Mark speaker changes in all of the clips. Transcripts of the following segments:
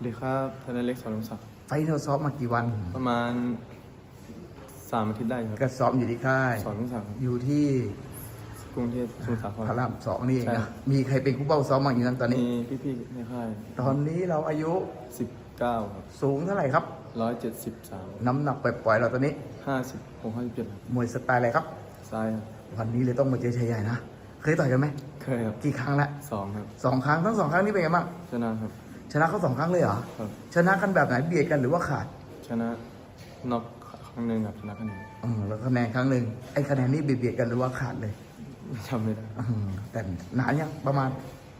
Speaker 1: สวัสดีครับธนเล็กสอนลงศักดิ์
Speaker 2: ไฟท์เราซ้อมมากี่วัน
Speaker 1: ประมาณสามอาทิตย์ได้ครับ
Speaker 2: ก็ซ้อมอยู่ที่ค่าย
Speaker 1: สอนลงศักดิ์ครับ
Speaker 2: อยู่ที่
Speaker 1: กรุงเทพสมุทรสาคร
Speaker 2: พระรามสองนี่เอง
Speaker 1: ใช่
Speaker 2: นะมีใครเป็นคู่เป้าซ้อมบ้างอยู่นั้นตอนนี้
Speaker 1: มีพี่ๆในค่าย
Speaker 2: ตอนนี้เราอายุ
Speaker 1: สิบเก้าครับ
Speaker 2: สูงเท่าไหร่ครับ
Speaker 1: ร้อยเจ็ดสิบสาม
Speaker 2: น้ำหนักปล่อยๆเราตอนนี้
Speaker 1: ห้าสิบหกห้าสิบเจ็ดครับ
Speaker 2: มวยสไตล์อะไรครับ
Speaker 1: ซ้ายครับ
Speaker 2: วันนี้เลยต้องมาเจอชายใหญ่นะ เคยต่อยกันไหม
Speaker 1: เคยครับ
Speaker 2: กี่ครั้งละ
Speaker 1: สองครับ
Speaker 2: สองครั้งทั้งสองครั้งนี้เป็นไงบ้าง
Speaker 1: ชนะครับ
Speaker 2: ชนะเขาสองครั้งเลยเหรอ
Speaker 1: ครับ
Speaker 2: ชนะกันแบบไหนเบียดกันหรือว่าขาด
Speaker 1: ชนะน็อกครั้งหนึ่งครับชนะคะแนน
Speaker 2: อืมแล้วคะแนนครั้งหนึ่งไอ้คะแนนนี่เบียดๆกันหรือว่าขาดเลย
Speaker 1: จำไม่ได้
Speaker 2: อืมแต่นานยังประมาณ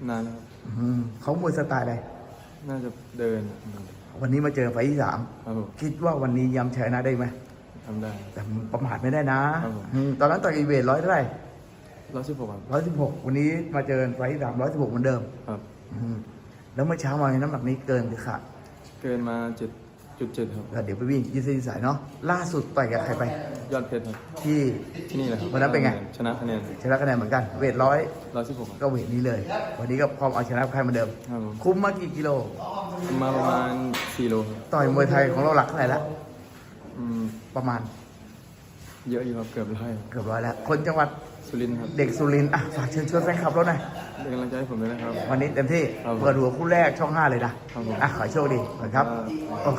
Speaker 1: นานแล้วครับ
Speaker 2: อืมเขามวยสไตล์อะไร
Speaker 1: น่าจะเดิน
Speaker 2: วันนี้มาเจอไฟล์ที่สาม
Speaker 1: ครับผม
Speaker 2: คิดว่าวันนี้ย้ำชนะได้ไหม
Speaker 1: ทำได้
Speaker 2: แต่ประมาทไม่ได้นะครับ
Speaker 1: ผม
Speaker 2: อืมตอนนั้นต่อยอีเวนร้อยเท่าไหร่
Speaker 1: ร้อยสิบหกครับ
Speaker 2: ร้อยสิบหกวันนี้มาเจอไฟล์ที่สามร้อยสิบหกเหมือนเดิม
Speaker 1: ครับ
Speaker 2: อืม แล้วเมื่อเช้ามาน้ำหนักนี้เกินหรือขาด
Speaker 1: เกินมาเจ็ดจุดเจ็ดครับ
Speaker 2: ก็เดี๋ยวไปวิ่งยืดเส้นยืดสายเนาะล่าสุดต่อยกับใครไป
Speaker 1: ยอดเพชรครับ
Speaker 2: ที่
Speaker 1: ที่นี่แหละครับ
Speaker 2: วันนั้นเป็นไง
Speaker 1: ชนะคะแนน
Speaker 2: ชนะคะแนนเหมือนกัน เวทร้อย
Speaker 1: ร้อยสิบหก
Speaker 2: ก็เวทนี้เลย วันนี้ก็พร้อมเอาชนะใครเหมือนเดิม
Speaker 1: ครับผม
Speaker 2: คุ้มมากี่กิโล
Speaker 1: มาประมาณสี่โลครับ
Speaker 2: ต่อยมวยไทยของเราหลักเท่าไหร่ละ
Speaker 1: อืม
Speaker 2: ประมาณ
Speaker 1: เยอะอยู่ครับเกือบร้อยครับ
Speaker 2: เกือบร้อยแล้ว คนจังหวัด
Speaker 1: สุรินทร์ครับ
Speaker 2: เด็กสุรินทร์อะฝากเชิญชวนแฟนคลับเราหน่อย
Speaker 1: เป็นกำลังใจให้ผมด้วยนะครับ
Speaker 2: วันนี้เต็มที่
Speaker 1: ครับผม
Speaker 2: เปิดหัวคู่แรกช่อง5เลยนะครับ
Speaker 1: ผม
Speaker 2: อะขอให้โชคดีครับ
Speaker 1: ครับ
Speaker 2: โอเค